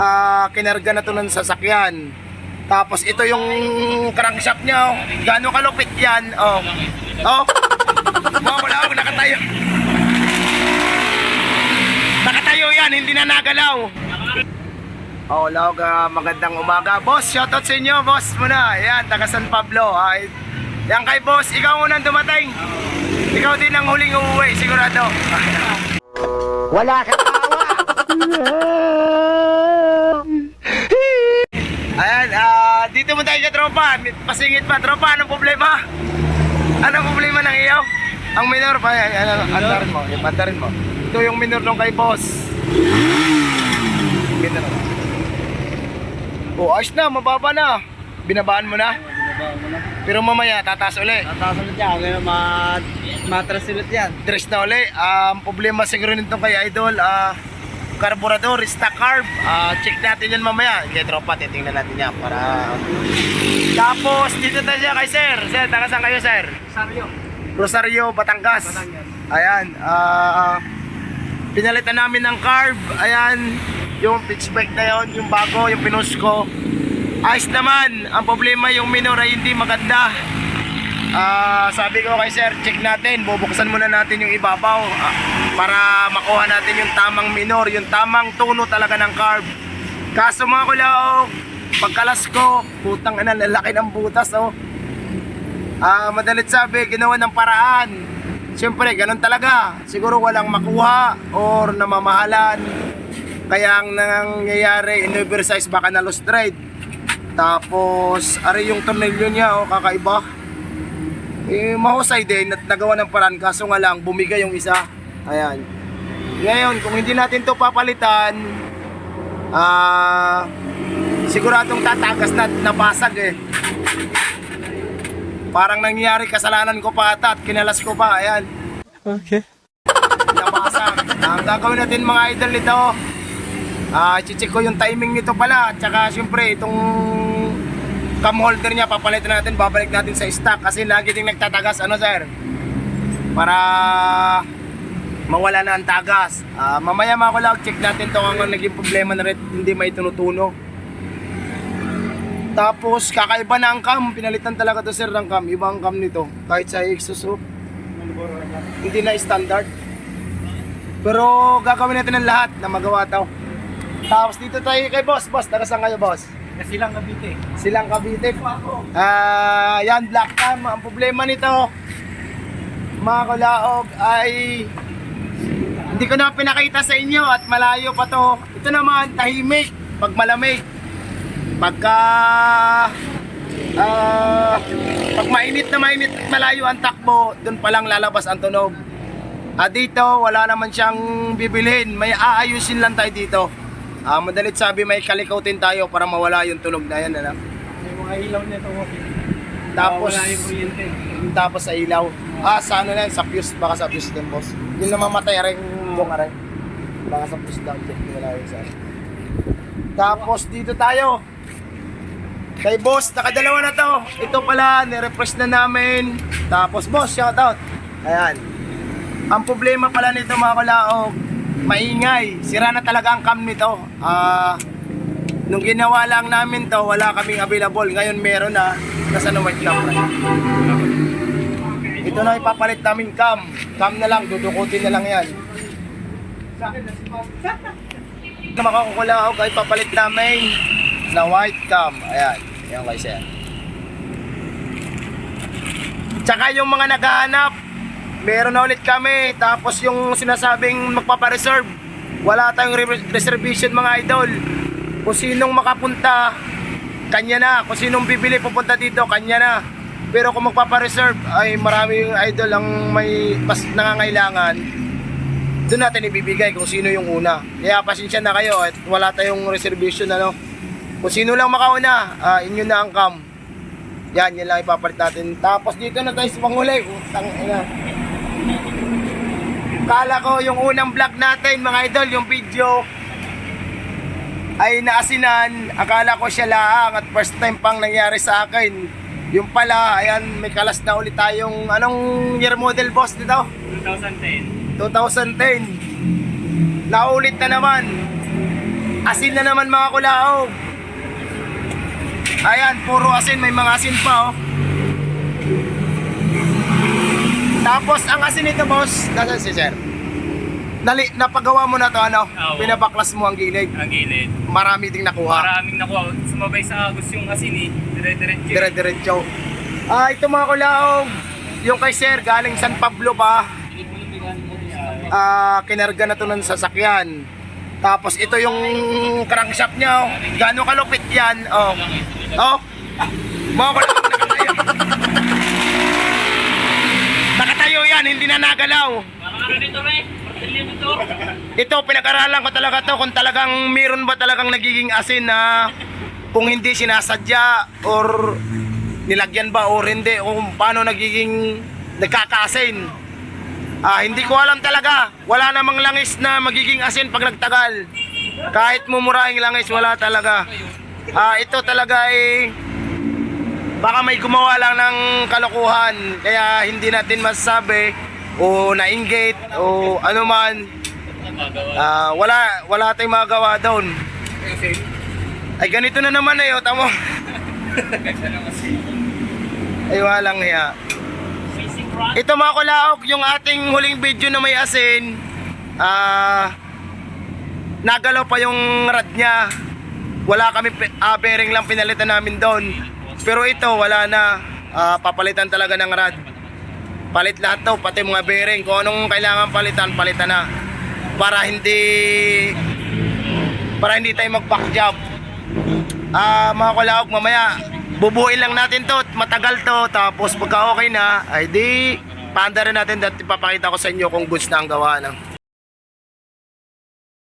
ah, kinarga na to ng sasakyan. Tapos ito yung crankshaft niya. Oh. Gaano kalupit yan. Oh. Oh. Oh, wala ako nakatayo. Nakatayo yan, hindi na nagalaw. Oh, Log, ah, magandang umaga. Boss, shoutout sa inyo, boss muna. Ayan, taga San Pablo. Ay, yan kay boss, ikaw unang dumating. Ikaw din ang huling uuwi, sigurado. Wala kang awa. Ayan, ah, dito mo tayo sa tropa. Pasingit pa, tropa, anong problema? Anong problema ng iyo? Ang minor pa, yan, ano, andarin mo, yung andarin mo. Ito yung minor nung kay boss. Minor. Oh, ayos na, mababa na. Binabaan mo na. Pero mamaya, tataas uli. Tataas ulit yan. Ngayon, mat matras ulit yan. Dress na uli. Ah, Ang problema siguro nito kay Idol, ah, carburetor, stock carb. Ah, check natin yan mamaya. Kaya tropa, titingnan natin yan para... Tapos, dito tayo siya kay Sir. Sir, taga saan kayo, Sir? Sario. Rosario, Batangas. Batangas. Ayan. ah, pinalitan namin ng carb. Ayan. Yung pitch bike na yun, yung bago, yung pinus ko. Ayos naman. Ang problema yung minor ay hindi maganda. Ah, sabi ko kay sir, check natin. Bubuksan muna natin yung ibabaw ah, para makuha natin yung tamang minor, yung tamang tuno talaga ng carb. Kaso mga kulaog, pagkalas ko, putang ina, lalaki ng butas oh. Ah, madalit sabi, ginawa ng paraan. Siyempre, ganun talaga. Siguro walang makuha or namamahalan. Kaya ang nangyayari, in-oversize baka na lost ride. Tapos, ari yung tornilyo niya, oh, kakaiba. Eh, mahusay din at nagawa ng paraan. Kaso nga lang, bumigay yung isa. Ayan. Ngayon, kung hindi natin to papalitan, ah, siguradong tatagas na nabasag eh. Parang nangyayari kasalanan ko pa ata at kinalas ko pa. Ayan. Okay. Nabasag. Ang gagawin natin mga idol nito, ah, chichik ko yung timing nito pala. At saka syempre itong cam holder niya, papalitan natin, babalik natin sa stock. Kasi lagi ding nagtatagas, ano sir? Para mawala na ang tagas. Ah, mamaya mga kulag, check natin to ang naging problema na rin, hindi may tunutuno. Tapos kakaiba na ang cam, pinalitan talaga to sir ng cam, ibang cam nito. Kahit sa Exos oh. hindi na standard. Pero gagawin natin ang lahat na magawa to. Tapos dito tayo kay boss, boss, taga saan kayo boss? Kasi lang Cavite. Silang Cavite. Ah, yan black cam. Ang problema nito, mga kulaog ay hindi ko na pinakita sa inyo at malayo pa to. Ito naman tahimik pag malamig. Pagka ah, pag mainit na mainit at malayo ang takbo, doon pa lang lalabas ang tunog. At dito, wala naman siyang bibilhin. May aayusin lang tayo dito. Ah, madalit sabi may kalikutin tayo para mawala yung tunog na yan. Ano? May mga ilaw nito. Tapos, Wala yung kuryente. tapos sa ilaw. Ah, sa ano na yan, sa fuse, baka sa fuse din, boss. Yung namamatay rin, bunga rin. Baka sa fuse lang, check lang yun sa Tapos dito tayo. Kay boss, nakadalawa na to. Ito pala, nirefresh na namin. Tapos boss, shoutout. Ayan. Ang problema pala nito mga kalaog, maingay. Sira na talaga ang cam nito. Ah, nung ginawa lang namin to, wala kaming available. Ngayon meron na. Nasa na white cam. Ito na ipapalit namin cam. Cam na lang, dudukutin na lang yan. Na makakukula ako kahit papalit namin na white cam. Ayan, yan kay sir. Tsaka yung mga naghahanap, meron na ulit kami. Tapos yung sinasabing magpapareserve, wala tayong re- reservation mga idol. Kung sinong makapunta, kanya na. Kung sinong bibili pupunta dito, kanya na. Pero kung magpapareserve, ay marami yung idol ang may mas nangangailangan. Doon natin ibibigay kung sino yung una. Kaya pasensya na kayo at wala tayong reservation ano. Kung sino lang makauna, ah, inyo na ang cam. Yan, yan lang ipapalit natin. Tapos dito na tayo sa panghuli. Utang ina. Kala ko yung unang vlog natin, mga idol, yung video ay naasinan. Akala ko siya lang at first time pang nangyari sa akin. Yung pala, ayan, may kalas na ulit tayong, anong year model boss nito? 2010. 2010. Naulit na naman. Asin na naman mga kulaog. Ayan, puro asin. May mga asin pa oh. Tapos ang asin nito boss, nasaan si sir? Nali, napagawa mo na to ano? Oo. Pinabaklas mo ang gilid. Ang gilid. Marami ding nakuha. Maraming nakuha. Sumabay sa agos yung asin eh. Dire-diretso. Dire-diretso. Ah, ito mga kulaog. Yung kay sir, galing San Pablo pa. Ah, kinarga na to ng sasakyan. Tapos ito yung crankshaft niya. Oh. Gaano kalupit yan. Oh. Oh. Mga kulaog, nakatayo. Nakatayo yan, hindi na nagalaw. Ito, pinag-aralan ko talaga to kung talagang meron ba talagang nagiging asin na kung hindi sinasadya or nilagyan ba or hindi o kung paano nagiging nagkakaasin. Ah, hindi ko alam talaga. Wala namang langis na magiging asin pag nagtagal. Kahit mumurahing langis, wala talaga. Ah, ito talaga ay baka may gumawa lang ng kalokohan kaya hindi natin masasabi o nainggit o ano man Ah, wala wala tayong magawa doon. Ay ganito na naman eh, oh, tamo. Ay walang hiya. Ito mga kulaog, yung ating huling video na may asin, ah, nagalaw pa yung rad niya. Wala kami, ah, bearing lang pinalitan namin doon. Pero ito, wala na. Ah, papalitan talaga ng rad. Palit lahat to, pati mga bearing. Kung anong kailangan palitan, palitan na. Para hindi para hindi tayo mag-back job. Ah, mga kulaog, mamaya bubuin lang natin to, matagal to, tapos pagka okay na, ay di paanda rin natin at ipapakita ko sa inyo kung goods na ang gawa ng